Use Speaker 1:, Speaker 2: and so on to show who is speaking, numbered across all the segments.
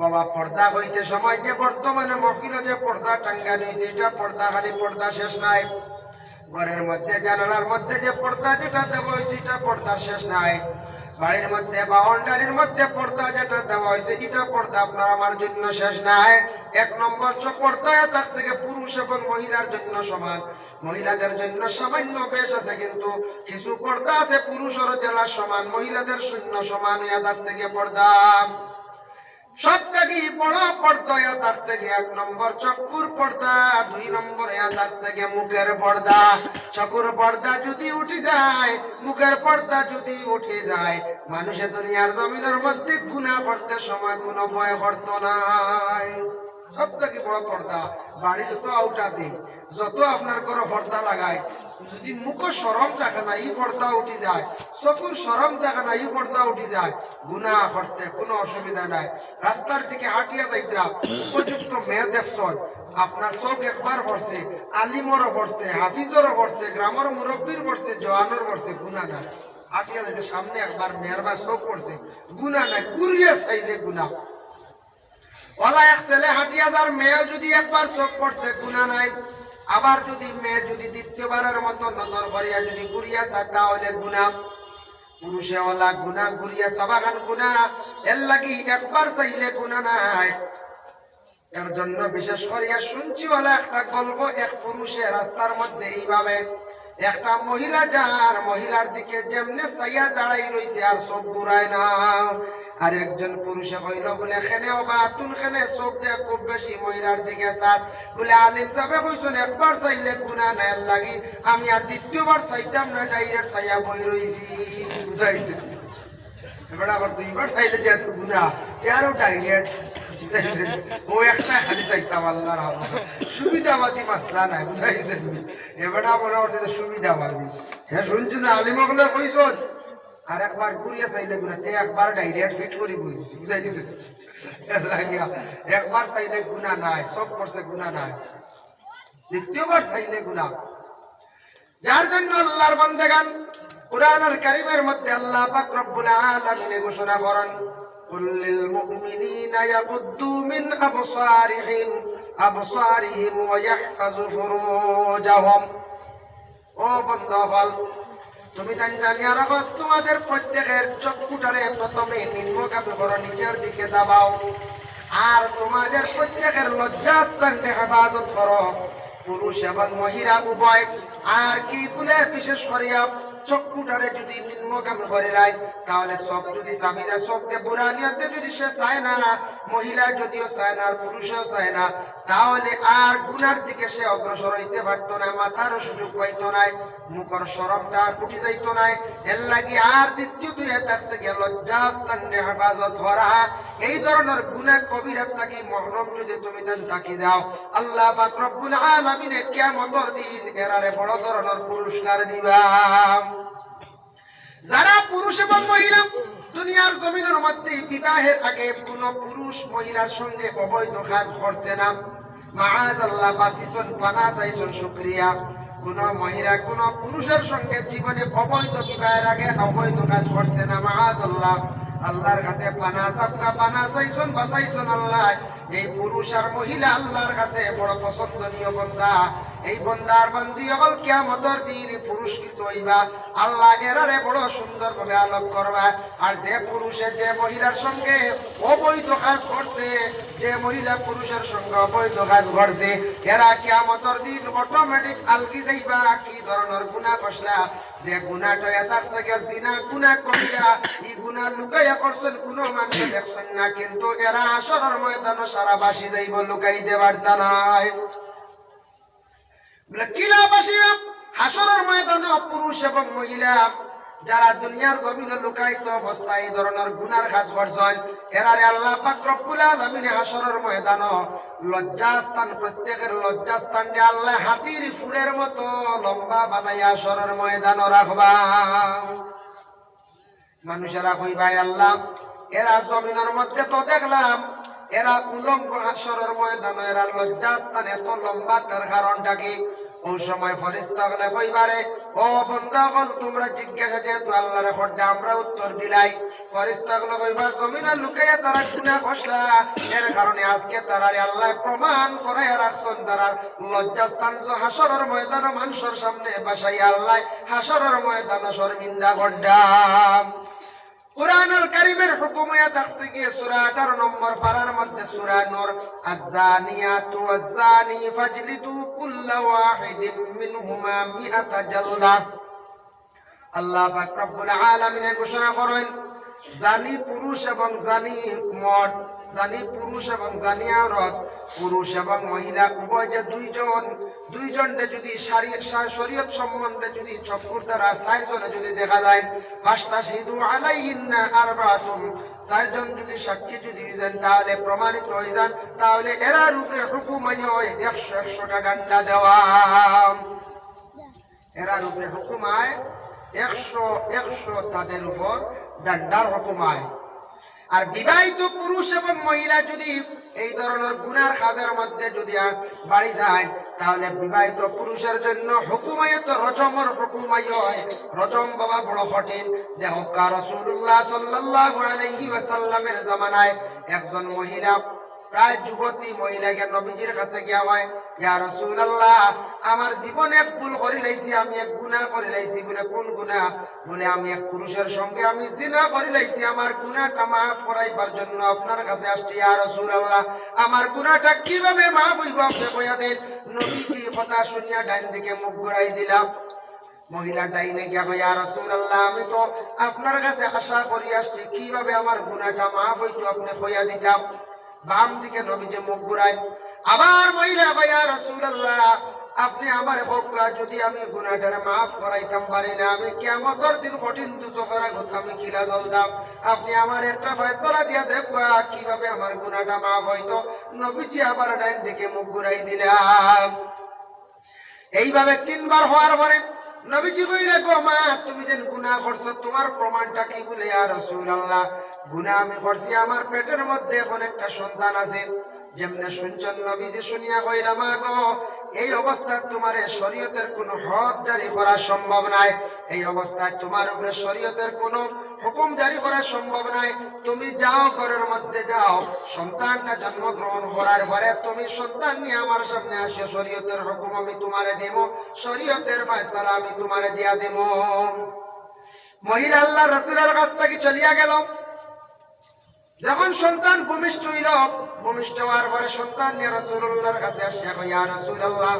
Speaker 1: বাবা পর্দা হইতে সময় যে বর্তমানে মফিলে যে পর্দা টাঙ্গা রয়েছে এটা পর্দা খালি পর্দা শেষ নাই। ঘরের মধ্যে, জানালার মধ্যে যে পর্দা যেটা দেওয়া হয়েছে এটা পর্দার শেষ নাই। বাড়ির মধ্যে বাউন্ডারির মধ্যে পর্দা যেটা দেওয়া হয়েছে এটা পর্দা আপনার আমার জন্য শেষ নাই। এক নম্বর চো পর্দা তার থেকে পুরুষ এবং মহিলার জন্য সমান। মহিলাদের জন্য সামান্য বেশ আছে, কিন্তু কিছু পর্দা আছে পুরুষের জেলা সমান, মহিলাদের শূন্য সমান হইয়া তার থেকে পর্দা। তার এক নম্বর পর্দা, দুই মুখের পর্দা। চকুর পর্দা যদি উঠে যায়, মুখের পর্দা যদি উঠে যায় মানুষের দুনিয়ার জমিনের মধ্যে গুণা করতে সময় কোনো ভয় করতো নাই। সব থেকে বড় পর্দা, বাড়ির তো আউটা দিন যত আপনার ঘরে পর্দা লাগায়, যদি মুখ সরম থাকে না এই পর্দা উঠে যায়। চকুর সরম থাকে না এই পর্দা উঠে যায়। গুণা করতে কোনো অসুবিধা নাই। রাস্তার দিকে হাঁটিয়া যাইতরা, উপযুক্ত মেয়ে দেখছন। আপনার চোখ একবার করছে আলিমরও করছে হাফিজরও করছে গ্রামের মুরব্বীর করছে জওয়ানোর করছে গুণা নাই। হাঁটিয়া যাইতে সামনে একবার মেয়ের বা চোখ করছে গুণা নাই। কুরিয়া চাইলে গুণা ওলা এক ছেলে হাঁটিয়া যার মেয়ে যদি একবার চোখ পড়ছে, গুণা নাই। আবার যদি মেয়ে যদি দ্বিতীয়বারের মতো নজর করিয়া যদি ঘুরিয়া চায় তাহলে গুণা। পুরুষে ওলা গুণা, ঘুরিয়া সাবাগান গুণা। এর লাগি একবার চাইলে গুণা নাই। এর জন্য বিশেষ করিয়া শুনছি ওলা একটা গল্প এক পুরুষে রাস্তার মধ্যে এইভাবে। একটা মহিলা যার মহিলার দিকে যেমনে সাইয়া দাঁড়াই রইছে, আর চোখ ঘুরায় না। আর একজন পুরুষে কইল, বলে, খেনে বা তুন খেনে চোখ দিয়ে খুব বেশি মহিলার দিকে সাত বলে, আলিম সাহেব কইছেন, একবার চাইলে গুণা নাই লাগি। আমি আর দ্বিতীয়বার চাইতাম না, ডাইরেক্ট চাইয়া বই রইছি। বুঝাইছে। এবার আবার দুইবার চাইলে যেহেতু গুণা এরও ডাইরেক্ট। ও একটা খালি চাইতাম, আল্লাহর সুবিধাবাদী মাসলা নাই বুঝাইছেন এবারে যে সুবিধাবাদী। হ্যাঁ শুনছি যে আলিমগলে কইছন? আর একবার ঘুরিয়া চাইলে গুণা তে একবার ডাইরেক্ট ফিট করি বুঝছি বুঝাই দিছে একবার চাইলে গুণা নাই, সব করছে গুণা নাই। দ্বিতীয়বার চাইলে গুণা যার জন্য আল্লাহর বন্দে গান কোরআনুল কারিমের মধ্যে আল্লাহ পাক রব্বুল আলামিন ঘোষণা করেন, কুল লিল মুমিনিনা ইয়াগুদ্দু মিন আবসারিহিম আবসারিহিম ওয়া ইয়াহফাযু ফুরুজাহুম। বন্ধ হল তুমি তান জানিয়া রাখো তোমাদের প্রত্যেকের চক্ষুটারে প্রথমে নিম্নগামী করো নিচের দিকে দাবাও। আর তোমাদের প্রত্যেকের লজ্জাস্থানকে হেফাজত করো। পুরুষ এবং মহিলা উভয়, আর কি বলে বিশেষ করিয়া চক্ষুটারে যদি নিম্নগামী করে রায়, তাহলে চোখ যদি স্বামী যায় চোখ দিয়ে বুড়ানিয়াতে যদি সে চায় না, মহিলা যদিও চায় না, আর পুরুষও চায় না, তাহলে আর গুনার দিকে সে অগ্রসর হইতে পারতো না, মাথারও সুযোগ পাইতো নাই। মুখর আর উঠে যাইতো নাই। এর লাগি আর দ্বিতীয় দুই তার থেকে লজ্জাস্থান হেফাজত করা এই ধরনের গুনাহ কবিরাত নাকি মহরম যদি তুমি দেন থাকি যাও। আল্লাহ পাক রব্বুল আলামিনে কিয়ামতের দিন এরারে বড় ধরনের পুরস্কার দিবা। যারা পুরুষ এবং মহিলা, দুনিয়ার জমিনের মধ্যে বিবাহের আগে কোন পুরুষ মহিলার সঙ্গে অবৈধ কাজ করছে না। মাহাজ আল্লাহ বাসিসন পানা চাইছন শুক্রিয়া। কোন মহিলা, কোন পুরুষের সঙ্গে জীবনে অবৈধ বিবাহের আগে অবৈধ কাজ করছে না। মাহাজ আল্লাহ আল্লাহর কাছে পানা সাপকা, পানা চাইছন বাসাইছন আল্লাহ এই পুরুষ আর মহিলা আল্লাহর কাছে বড় পছন্দনীয় বন্দা। এই বন্দার বান্দি অকল কিয়ামতর দিন পুরস্কৃত হইবা। আল্লাহ এরারে বড় সুন্দর ভাবে আলোক করবা। আর যে পুরুষে যে মহিলার সঙ্গে অবৈধ কাজ করছে, যে মহিলা পুরুষের সঙ্গে অবৈধ কাজ করছে, এরা কিয়ামতর দিন অটোমেটিক আলগি যাইবা। কি ধরনের গুণা কষলা যে গুণাটা এটার থেকে জিনা গুণা করিয়া, এই গুণা লুকাইয়া করছেন কোনো মানুষ দেখছেন না, কিন্তু এরা আসরের ময়দানে সারা বাসি যাইব লুকাইতে পারতা নাই। হাসরের ময়দানে পুরুষ এবং মহিলা, যারা দুনিয়ার জমিনে লুকায়িত এই ধরনের গুনার আল্লাহ হাসরের লজ্জাস্থান, প্রত্যেকের লজ্জাস্থান আল্লাহ হাতির ফুলের মতো লম্বা বানাইয়া হাসরের ময়দান রাখবা। মানুষেরা কইবাই আল্লাহ, এরা জমিনের মধ্যে তো দেখলাম এরা উলঙ্গ হাসরের ময়দান, এরা লজ্জাস্থান এত লম্বা তার কারণটা কি ওই সময় ফরিস্তা হলে কইবারে ও হল তোমরা জিজ্ঞাসা যেহেতু আল্লাহর হড্ডা আমরা উত্তর দিলাই। ফরিস্তাগুলো কইবা জমিনা লুকাইয়া তারা গুনাহ করলা এর কারণে আজকে তারা আল্লাহ প্রমাণ করাইয়া রাখছেন। তারা লজ্জাস্থান হাসরের ময়দানে মানুষের সামনে বাসাই আল্লাহ হাসরের ময়দানে শর্মিন্দা গড্ডা কোরআনুল কারীমের হুকুমে থাকছে গিয়ে সূরা 18 নম্বর পারার মধ্যে সূরা নূর আয-জানিয়াতু ওয়াজ-জানি ফাজলিদু কুল্লা ওয়াহিদিম মিনহুমা মিআতা জালদা। আল্লাহ ঘোষণা জানি পুরুষ এবং জানি মর্দ জানি পুরুষ এবং জানি আওরত পুরুষ এবং মহিলা, উভয় যে দুইজন, দুইজনকে যদি শরীয়ত সম্বন্ধে যদি চক্ষুর দ্বারা চারজনে যদি দেখা যায় ফাস্তা সিধু আলাইহিন্না আরবাতুম, চারজন যদি সাক্ষী যদি হয়ে তাহলে প্রমাণিত হয়ে যান, তাহলে এরা রূপে হুকুমাই হয়, একশো একশোটা ডান্ডা দেওয়া। এরা রূপে হুকুমায়, একশো একশো তাদের উপর ডান্ডার হুকুমায় আর বিবাহিত পুরুষ এবং মহিলা যদি এই ধরনের গুনার হাজার মধ্যে যদি বাড়ি যায়, তাহলে বিবাহিত পুরুষের জন্য হুকুমায়ত হুকুমাই হয়। রজম বাবা বড় কঠিন। দেহকা রসুল্লাহ সাল্লাহ আলহি ওয়াসাল্লামের জামানায় একজন মহিলা প্রায় যুবতী মহিলাকে নবীজির কাছে গিয়া হয় ইয়া রাসূলুল্লাহ, আমার জীবনে এক ভুল করে লাইছি, আমি এক গুনাহ করে লাইছি, বলে কোন গুনাহ? বলে, আমি এক পুরুষের সঙ্গে আমি জিনা করে লাইছি, আমার গুনাহটা মাফ করাইবার জন্য আপনার কাছে আসছি, ইয়া রাসূলুল্লাহ, আমার গুনাহটা কীভাবে মাফ হইব আপনি কইয়া দেন? নবীজি কথা শুনিয়া ডাইন দিকে মুখ ঘুরাই দিলাম। মহিলা ডাইনে গিয়া ইয়া রাসূলুল্লাহ, আমি তো আপনার কাছে আশা করি আসছি, কীভাবে আমার গুনাহটা মাফ হইতো আপনি কইয়া দিতাম? বাম দিকে নবীজি মুখ ঘুরাই আবার মহিলা ভাইয়া রাসূলুল্লাহ, আপনি আমার হোক যদি আমি গুনাহটারে মাফ করাইতাম পারি না, আমি কিয়ামতের দিন কঠিন দুচকের আমি কিলা জ্বলতাম আপনি আমার একটা ফয়সালা দিয়া দেখবা কীভাবে আমার গুনাহটা মাফ হইতো। নবীজি আবার ডাইন দিকে মুখ ঘুরাই দিলাম এইভাবে তিনবার হওয়ার পরে নবীজি কইলে গো মা, তুমি যেন গুনাহ করছ, তোমার প্রমাণটা কি বলে, ইয়া রাসূলুল্লাহ? গুনাহ আমি করছি, আমার পেটের মধ্যে এখন একটা সন্তান আছে। যেমনে শুনছেন নবীজি শুনিয়া কইলা মা গো, এই অবস্থায় তোমার শরীয়তের কোনো হদ জারি করা সম্ভব নাই। এই অবস্থায় তোমার উপরে শরীয়তের কোনো হুকুম জারি করা সম্ভব নাই। তুমি যাও, ঘরের মধ্যে যাও। সন্তানটা জন্মগ্রহণ করার পরে তুমি সন্তান নিয়ে আমার সামনে আসো শরীয়তের হুকুম আমি তোমারে দেব শরীয়তের ফয়সালা আমি তোমারে দিয়া দেব মহিলা আল্লাহ রসুলের কাছ থেকে চলিয়া গেল। যখন সন্তান ভূমিষ্ঠ হইল, ভূমিষ্ঠ হওয়ার পরে সন্তান নিয়ে রসুল্লাহর কাছে আসিয়া কইয়া রসুল্লাহ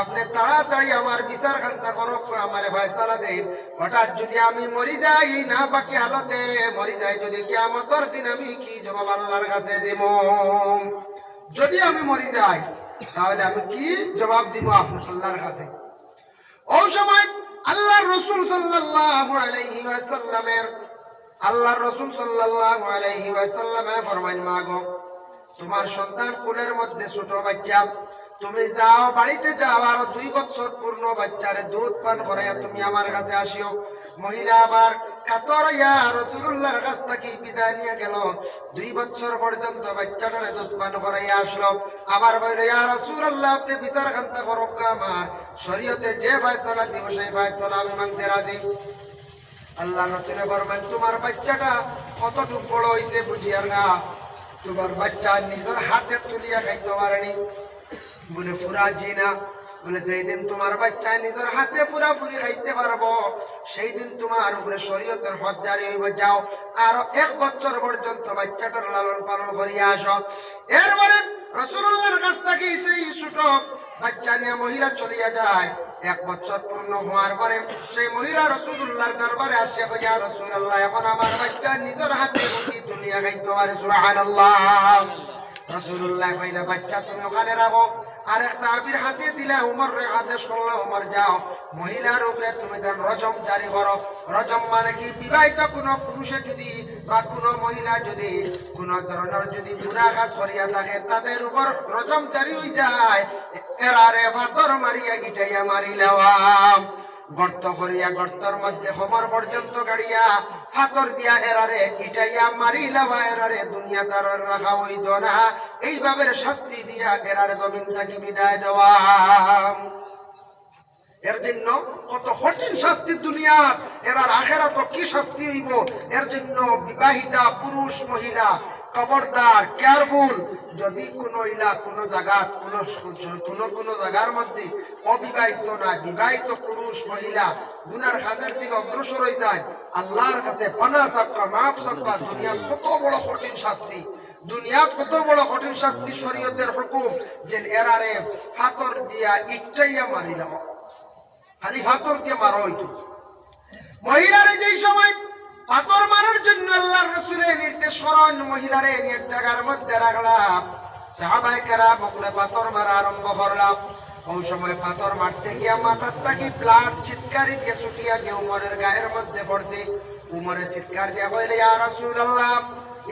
Speaker 1: আপনি তাড়াতাড়ি আমার বিচার খান্তা করো আমার ফয়সালা দেন। হঠাৎ যদি আমি মরি যাই, না বাকি হালতে মরি যাই, যদি কেমতর দিন আমি কি জবাব আল্লাহর কাছে দেব? যদি আমি মরি যাই, তাহলে আমি কি জবাব দিব আপনার আল্লাহর কাছে? ওই সময় আল্লাহ রসুল সাল্লাল্লাহু আলাইহি ওয়াসাল্লামের আল্লাহ রসুল ওয়াসাল্লামে ফরমান মাগো, তোমার সন্তান কোলের মধ্যে ছোট বাচ্চা, তুমি যাও বাড়িতে যাও আর দুই বছর পূর্ণ বাচ্চারে দুধ পান করাইয়া তুমি আমার কাছে আসিও। মহিলা আবার কাছ থেকে বিদায় নিয়ে গেল। দুই বছর পর্যন্ত বাচ্চাটারে দুধ পান করাইয়া আসলো। আবার বলল ইয়া আপনি বিচার খান্তা আমার শরীয়তে যে ফয়সালা দিব, সেই ফয়সালা আমি মানতে রাজি। আল্লাহ রসুলে বলবেন, তোমার বাচ্চাটা কতটুক বড় হয়েছে বুঝিয়ার না? তোমার বাচ্চা নিজের হাতে তুলিয়া খাইতে পারেনি বলে, ফুরা জি না। বলে, যেই দিন তোমার বাচ্চা নিজের হাতে পুরাপুরি খাইতে পারব, সেই দিন তোমার উপরে শরীয়তের হজ্জারি হইব। যাও, আরও এক বছর পর্যন্ত বাচ্চাটার লালন পালন করিয়া আসো। এরপরে রসুল্লাহর কাছ থেকে সেই ছোট বাচ্চা নিয়ে মহিলা চলিয়া যায়। এক বছর পূর্ণ হওয়ার পরে সেই মহিলা রসুল্লাহর দরবারে আসিয়া কইয়া রসুল্লাহ এখন আমার বাচ্চা নিজের হাতে রুটি তুলিয়া খাইতে পারে, সুবহানাল্লাহ। রসুল্লাহ কইলা, বাচ্চা, তুমি ওখানে রাখো। আর এক সাহাবির হাতে দিলে, উমর, রে, আদেশ করলে, উমর, যাও। মহিলার উপরে তুমি রজম জারি করো। রজম মানে কি? বিবাহিত কোনো পুরুষে যদি বা কোনো মহিলা যদি, কোন ধরনের যদি গুণা কাজ করিয়া থাকে তাদের উপর রজম জারি হয়ে যায়। এরারে পাথর মারিয়া গিটাইয়া মারি লেওয়াম গর্ত করিয়া গর্তর মধ্যে হোমর পর্যন্ত গাড়িয়া। হাতর দিয়া এরারে ইটাইয়া মারি লাভা এরারে দুনিয়া তার রাখা হইত না এইভাবে শাস্তি দিয়া এরারে জমিন থাকি বিদায় দেওয়া এর জন্য কত কঠিন শাস্তি দুনিয়া এরার আখেরা তো কি শাস্তি হইব? এর জন্য বিবাহিতা, পুরুষ, মহিলা, খবরদার কেয়ারফুল যদি কোনো ইলা কোনো জায়গা কোনো কোনো কোনো জায়গার মধ্যে অবিবাহিত না, বিবাহিত পুরুষ, মহিলা, গুনার কাজের দিকে অগ্রসর হয়ে যায়, আল্লাহর কাছে পানা সাক্কা মাফ সাক্কা দুনিয়ার কত বড় কঠিন শাস্তি। দুনিয়া কত বড় কঠিন শাস্তি, শরীয়তের হুকুম, যে এরারে হাতর দিয়া ইটাইয়া মারিলাম। খালি হাতর দিয়ে মারা হইতো। মহিলারে যেই সময় পাথর মারার জন্য আল্লাহর রসুলের নির্দেশ স্মরণ, মহিলারে এক জায়গার মধ্যে রাখলাম। সাহাবাই কেরা বকলে পাথর মারা আরম্ভ করলাম। ওই সময় পাথর মারতে গিয়া মাথার তাকি ফ্লাট চিৎকারি দিয়ে ছুটিয়া গিয়ে উমরের গায়ের মধ্যে পড়ছে। উমরে চিৎকার দিয়া কইলে, ইয়া রাসূলুল্লাহ,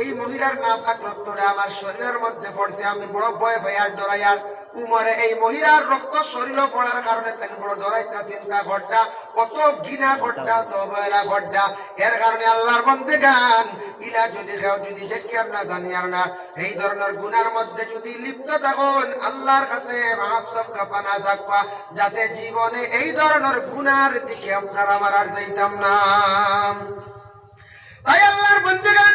Speaker 1: এই মহিলার না পাক রক্তটা আমার শরীরের মধ্যে পড়ছে। আমি বড় ভয় ভয় আর ডরাইয়ার উমরে এই মহিলার রক্ত শরীর পড়ার কারণে তাকে বড় ডরাইতা চিন্তা ঘটটা কত ঘৃণা ঘটটা তো অবহেলা ঘটটা এর কারণে আল্লাহর বন্ধে গান। ইলা যদি কেউ যদি দেখি আর না জানি আর না। এই ধরনের গুনার মধ্যে যদি লিপ্ত থাকুন, আল্লাহর কাছে মাফ সবকা পানা যাকবা যাতে জীবনে এই ধরনের গুনার দিকে আপনার আমার আর যাইতাম না। তাই আল্লাহর বন্ধুগান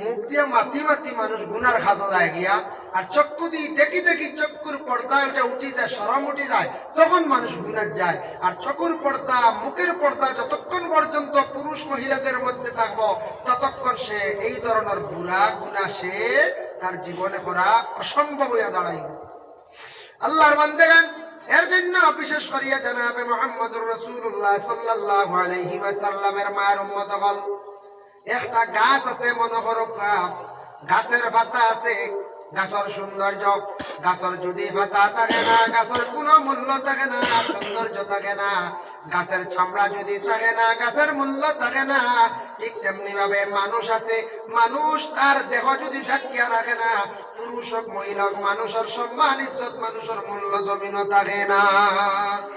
Speaker 1: মুখ দিয়ে মাতি মাতি মানুষ গুনার খাজো যায় গিয়া। আর চক্ষু দিয়ে দেখি দেখি চক্ষুর পর্দা ওটা উঠি যায় সরম উঠি যায়, তখন মানুষ গুনার যায়। আর চকুর পর্দা মুখের পর্দা যতক্ষণ পর্যন্ত পুরুষ মহিলাদের মধ্যে থাকব, ততক্ষণ সে এই ধরনের বুড়া গুণা সে তার জীবনে করা অসম্ভব হইয়া দাঁড়াইব। আল্লাহর বান্দেগান, এর জন্য বিশেষ করিয়া জানাবে মোহাম্মদুর রসুল্লাহ সাল্লাল্লাহু আলাইহি ওয়াসাল্লামের মায়ের উম্মত হল। একটা গাছ আছে মনে করো গা- গাছের পাতা আছে, গাছের সৌন্দর্য। গাছের যদি পাতা থাকে না, গাছের কোনো মূল্য থাকে না, সৌন্দর্য থাকে না। গাছের চামড়া যদি থাকে না, গাছের মূল্য থাকে না। ঠিক তেমনি ভাবে মানুষ আছে, মানুষ তার দেহ যদি ঢাকিয়া রাখে না, পুরুষ হোক, মহিলা হোক মানুষের সম্মান ইজ্জত মানুষের মূল্য জমিনও থাকে না।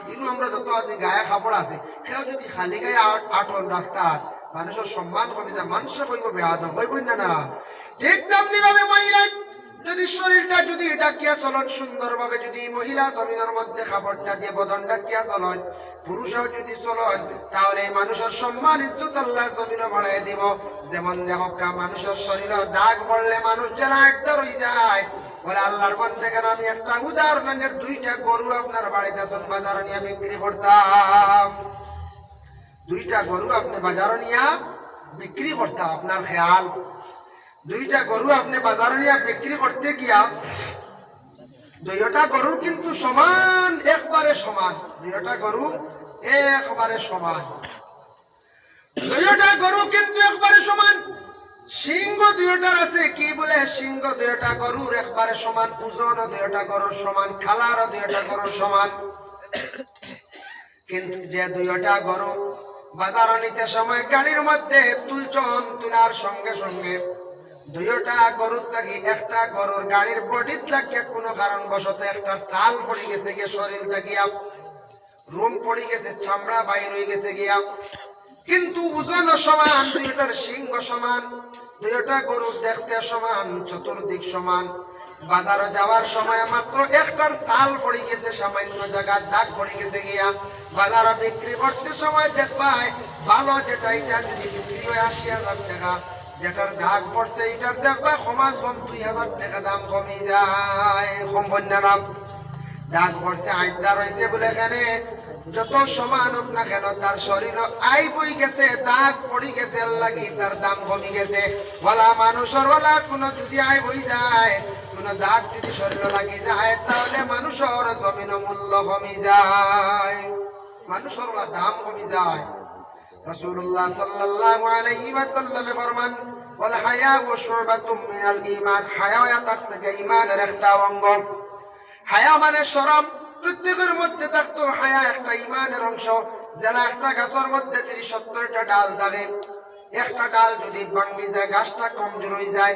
Speaker 1: কিন্তু আমরা যত আছি, গায়ে কাপড় আছে, কেউ যদি খালি গায়ে আট- আটন রাস্তাত মানুষের সম্মান কমে যায় মানুষে কইব বেহাদম কইব না না। ঠিক তেমনি ভাবে মহিলা, যদি শরীরটা যদি ডাকিয়া চলন সুন্দর ভাবে যদি মহিলা জমিনের মধ্যে খাবারটা দিয়ে বদন ডাকিয়া চলন পুরুষও যদি চলন তাহলে মানুষের সম্মান ইজ্জত আল্লাহ জমিনে বাড়াই দিব। যেমন দেখকা মানুষের শরীরে দাগ পড়লে মানুষ যারা একটা রয়ে যায়। বলে আল্লাহর মন থেকে আমি একটা উদাহরণের দুইটা গরু আপনার বাড়িতে আসুন, বাজারে নিয়ে বিক্রি করতাম। দুইটা গরু আপনি বাজারে নিয়ে বিক্রি করতে, আপনার খেয়াল। দুইটা গরু আপনি বাজারে নিয়ে বিক্রি করতে গিয়া, দুইটা গরু কিন্তু সমান, একবারে সমান। দুইটা গরু একবারে সমান। দুইটা গরু কিন্তু একবারে সমান। সিংহ দুইটার আছে, কি বলে? সিংহ দুইটা গরুর একবারে সমান ওজন দুইটা গরুর সমান খালার দুইটা গরুর সমান। কিন্তু যে দুইটা গরু বাজার নিতে সময় গাড়ির মধ্যে তুলছন তুলার সঙ্গে সঙ্গে। দুইটা গরুর থাকি একটা গরুর গাড়ির বডিত লাগিয়া কোনো কারণ বশত একটা চাল পড়ে গেছে গিয়ে, শরীর থাকিয়া রুম পড়ে গেছে, চামড়া বাইর হয়ে গেছে গিয়া। কিন্তু ওজন সমান দুইটার সিংহ সমান দুইটা গরুর দেখতে সমান চতুর্দিক সমান। বাজারে যাওয়ার সময় মাত্র একটার সাল পড়ে গেছে, সামান্য জায়গার দাগ পড়ে গেছে গিয়া। বাজারে বিক্রি করতে সময় দেখবাই, ভালো যেটা, এটা যদি বিক্রি হয় আশি হাজার টাকা। যেটার দাগ পড়ছে, এটার দেখবা সমাজ কম দুই হাজার টাকা দাম কমে যায়, কম বন্যা দাম দাগ পড়ছে আইডা রয়েছে বলে এখানে যত সমান হোক না কেন, তার শরীর আই বই গেছে, দাগ পড়ি গেছে লাগি তার দাম কমে গেছে। বলা মানুষের বলা, কোনো যদি আই বই যায় কোন দাগ যদি শরীর লাগি যায়, তাহলে মানুষের জমিন মূল্য কমে যায়। মানুষের দাম কমে যায়। রাসূলুল্লাহ সাল্লাল্লাহু আলাইহি ওয়াল হায়াউ শুবাতুম হায়া তাকসে ঈমানের একটা অঙ্গ। হায়া মানে শরম প্রত্যেকের মধ্যে থাকতো হায়া একটা ইমানের অংশ। যেন একটা গাছের মধ্যে যদি সত্তরটা ডাল থাকে একটা ডাল যদি ভাঙ্গি যায়, গাছটা কমজোর হয়ে যায়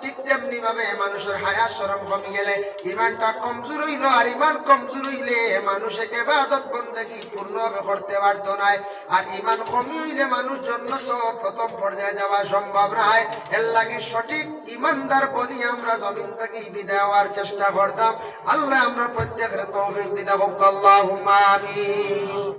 Speaker 1: ঠিক তেমনি ভাবে মানুষের হায়া সরম কমে গেলে ইমানটা কমজোর হইল আর ইমান কমজোর হইলে মানুষে এবাদত বন্দেগি পূর্ণভাবে করতে পারত নাই। আর ইমান কমি হইলে মানুষ জন্য তো প্রথম পর্যায়ে যাওয়া সম্ভব নয় এর লাগে সঠিক ইমানদার বনি আমরা জমিন থেকে বিদায় হওয়ার চেষ্টা করতাম। আল্লাহ আমরা প্রত্যেকের তৌফিক দিতে হোক। আল্লাহুম্মা আমিন।